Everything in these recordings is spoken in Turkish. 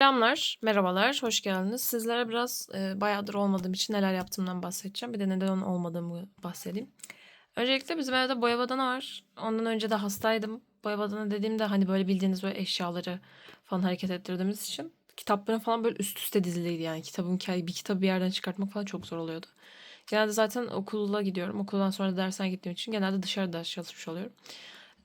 Selamlar, merhabalar, hoş geldiniz. Sizlere biraz e, bayağıdır olmadığım için neler yaptığımdan bahsedeceğim. Bir de neden olmadığımı bahsedeyim. Öncelikle bizim evde boya badana var. Ondan önce de hastaydım. Boya badana dediğimde hani böyle bildiğiniz böyle eşyaları falan hareket ettirdiğimiz için kitapların falan böyle üst üste diziliydi yani. Kitabın bir kitabı bir yerden çıkartmak falan çok zor oluyordu. Genelde zaten okula gidiyorum. Okuldan sonra da dersine gittiğim için genelde dışarıda çalışmış oluyorum.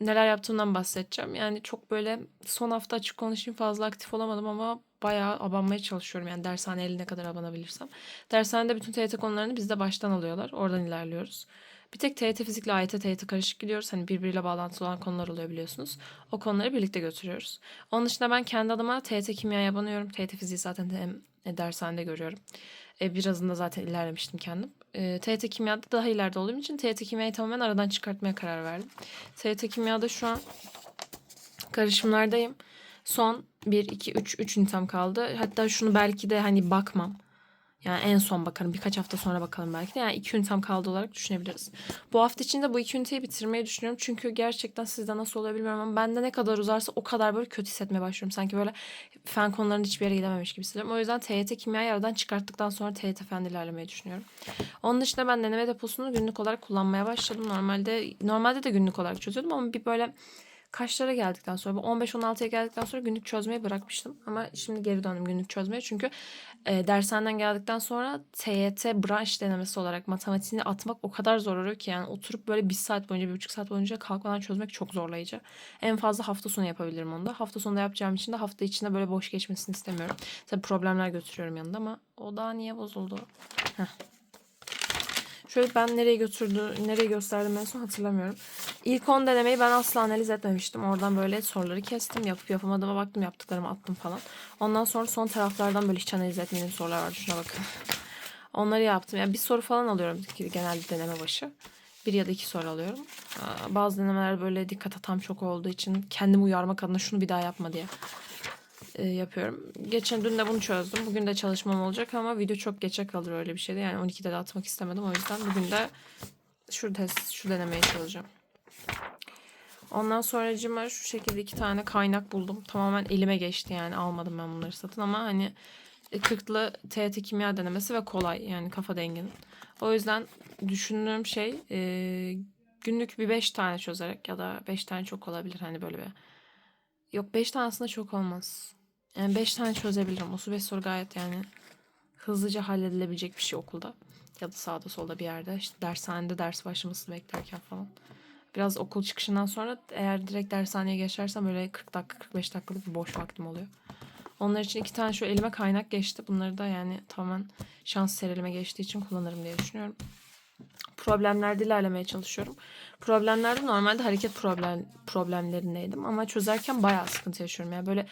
Neler yaptığımdan bahsedeceğim. Yani çok böyle son hafta açık konuşayım fazla aktif olamadım ama bayağı abanmaya çalışıyorum. Yani dershane eline kadar abanabilirsem. Dershanede bütün TYT konularını bizde baştan alıyorlar. Oradan ilerliyoruz. Bir tek TYT fizikle AYT TYT karışık gidiyoruz. Hani birbiriyle bağlantılı olan konular oluyor biliyorsunuz. O konuları birlikte götürüyoruz. Onun dışında ben kendi adıma TYT kimyaya abanıyorum. TYT fiziği zaten hem e, dershanede görüyorum. E, birazında zaten ilerlemiştim kendim. E, TYT kimyada daha ileride olduğum için TYT kimyayı tamamen aradan çıkartmaya karar verdim. TYT kimyada şu an karışımlardayım. Son 1, 2, 3, 3 ünitem kaldı. Hatta şunu belki de hani bakmam. Yani en son bakarım. Birkaç hafta sonra bakalım belki de. Yani iki ünitem kaldı olarak düşünebiliriz. Bu hafta içinde bu iki üniteyi bitirmeyi düşünüyorum. Çünkü gerçekten sizde nasıl oluyor bilmiyorum ama bende ne kadar uzarsa o kadar böyle kötü hissetmeye başlıyorum. Sanki böyle fen konularının hiçbir yere gidememiş gibi hissediyorum. O yüzden TYT kimyayı aradan çıkarttıktan sonra TYT fen ilerlemeyi düşünüyorum. Onun dışında ben deneme deposunu günlük olarak kullanmaya başladım. Normalde normalde de günlük olarak çözüyordum ama bir böyle kaçlara geldikten sonra 15-16'ya geldikten sonra günlük çözmeyi bırakmıştım. Ama şimdi geri döndüm günlük çözmeye. Çünkü e, dershaneden geldikten sonra TYT branş denemesi olarak matematiğini atmak o kadar zor oluyor ki yani oturup böyle bir saat boyunca bir buçuk saat boyunca kalkmadan çözmek çok zorlayıcı. En fazla hafta sonu yapabilirim onu da. Hafta sonunda yapacağım için de hafta içinde böyle boş geçmesini istemiyorum. Tabii problemler götürüyorum yanında ama o daha niye bozuldu? Heh. Şöyle ben nereye götürdü, nereye gösterdim en son hatırlamıyorum. İlk 10 denemeyi ben asla analiz etmemiştim. Oradan böyle soruları kestim. Yapıp yapamadığıma baktım. Yaptıklarımı attım falan. Ondan sonra son taraflardan böyle hiç analiz etmediğim sorular var. Şuna bakın. Onları yaptım. Yani bir soru falan alıyorum genelde deneme başı. Bir ya da iki soru alıyorum. Bazı denemeler böyle dikkat hatam çok olduğu için kendimi uyarmak adına şunu bir daha yapma diye e, yapıyorum. Geçen dün de bunu çözdüm. Bugün de çalışmam olacak ama video çok geçe kalır öyle bir şeyde. Yani 12'de de atmak istemedim. O yüzden bugün de şu test, şu denemeye çalışacağım. Ondan sonra şu şekilde iki tane kaynak buldum. Tamamen elime geçti yani almadım ben bunları satın ama hani 40'lı TET kimya denemesi ve kolay yani kafa denginin. O yüzden düşündüğüm şey e, günlük bir 5 tane çözerek ya da 5 tane çok olabilir hani böyle bir. Yok 5 tane aslında çok olmaz. Yani 5 tane çözebilirim. 35 soru gayet yani hızlıca halledilebilecek bir şey okulda. Ya da sağda solda bir yerde. İşte dershanede ders başlamasını beklerken falan. Biraz okul çıkışından sonra eğer direkt dershaneye geçersem böyle 40 dakika 45 dakikalık bir boş vaktim oluyor. Onlar için iki tane şu elime kaynak geçti. Bunları da yani tamamen şans serilime geçtiği için kullanırım diye düşünüyorum. Problemlerde ilerlemeye çalışıyorum. Problemlerde normalde hareket problem problemlerindeydim ama çözerken bayağı sıkıntı yaşıyorum. Yani böyle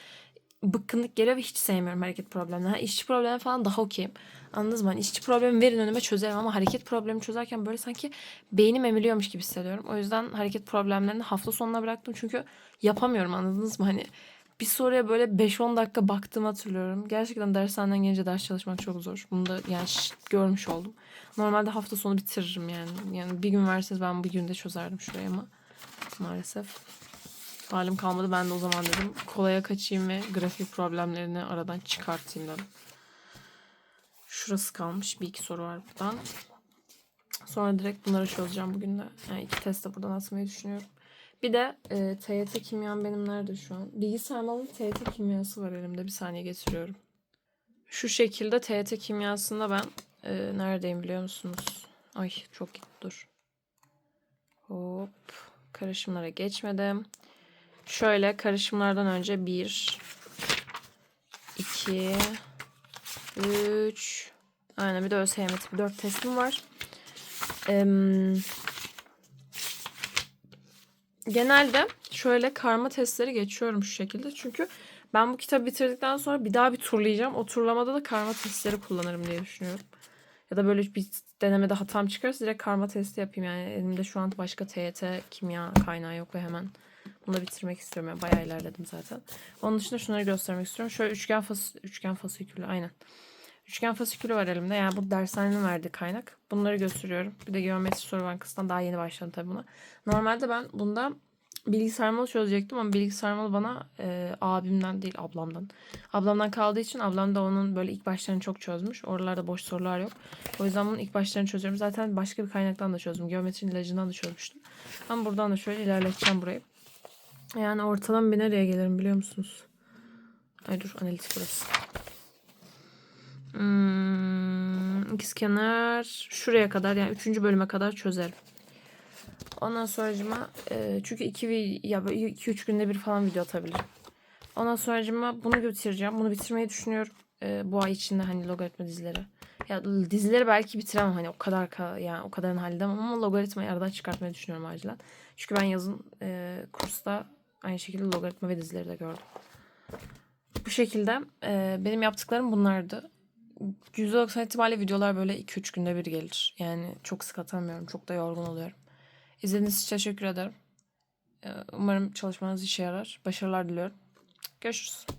bıkkınlık geliyor ve hiç sevmiyorum hareket problemleri. İşçi problemi falan daha okeyim. Anladınız mı? Hani işçi problemi verin önüme çözerim ama hareket problemi çözerken böyle sanki beynim emiliyormuş gibi hissediyorum. O yüzden hareket problemlerini hafta sonuna bıraktım çünkü yapamıyorum anladınız mı? Hani bir soruya böyle 5-10 dakika baktım hatırlıyorum. Gerçekten dershaneden gelince ders çalışmak çok zor. Bunu da yani görmüş oldum. Normalde hafta sonu bitiririm yani. Yani bir gün verseniz ben bir günde çözerdim şurayı ama maalesef halim kalmadı. Ben de o zaman dedim kolaya kaçayım ve grafik problemlerini aradan çıkartayım dedim. Şurası kalmış. Bir iki soru var buradan. Sonra direkt bunları çözeceğim bugün de. Yani iki test de buradan atmayı düşünüyorum. Bir de e, TYT kimyam benim nerede şu an? Bilgisayar malının TYT kimyası var elimde. Bir saniye getiriyorum. Şu şekilde TYT kimyasında ben e, neredeyim biliyor musunuz? Ay çok gitti dur. Hop. Karışımlara geçmedim. Şöyle karışımlardan önce 1 2 3 Aynen bir de ÖSYM tipi 4 testim var. Ee, genelde şöyle karma testleri geçiyorum şu şekilde. Çünkü ben bu kitabı bitirdikten sonra bir daha bir turlayacağım. O turlamada da karma testleri kullanırım diye düşünüyorum. Ya da böyle bir denemede hatam çıkarsa direkt karma testi yapayım. Yani elimde şu an başka TYT kimya kaynağı yok ve hemen bunu da bitirmek istiyorum. Yani bayağı ilerledim zaten. Onun dışında şunları göstermek istiyorum. Şöyle üçgen fas üçgen fasikülü aynen. Üçgen fasikülü var elimde. Yani bu dershanenin verdiği kaynak. Bunları gösteriyorum. Bir de geometri soru bankasından daha yeni başladım tabii buna. Normalde ben bunda bilgi sarmalı çözecektim ama bilgi sarmalı bana e, abimden değil ablamdan. Ablamdan kaldığı için ablam da onun böyle ilk başlarını çok çözmüş. Oralarda boş sorular yok. O yüzden bunun ilk başlarını çözüyorum. Zaten başka bir kaynaktan da çözdüm. Geometrinin ilacından da çözmüştüm. Ama buradan da şöyle ilerleteceğim burayı. Yani ortalama bir nereye gelirim biliyor musunuz? Ay dur analitik burası. Hmm, ikizkenar şuraya kadar yani 3. bölüme kadar çözerim. Ondan sonracıma e, çünkü 2 ya 2-3 günde bir falan video atabilirim. Ondan sonracıma bunu bitireceğim. Bunu bitirmeyi düşünüyorum. E, bu ay içinde hani logaritma dizileri. Ya dizileri belki bitiremem hani o kadar ka- yani o kadarını halledemem ama logaritmayı aradan çıkartmayı düşünüyorum acilen. Çünkü ben yazın e, kursta aynı şekilde logaritma ve dizileri de gördüm. Bu şekilde e, benim yaptıklarım bunlardı. %90 itibariyle videolar böyle 2-3 günde bir gelir. Yani çok sık atamıyorum. Çok da yorgun oluyorum. İzlediğiniz için teşekkür ederim. Ee, Umarım çalışmanız işe yarar. Başarılar diliyorum. Görüşürüz.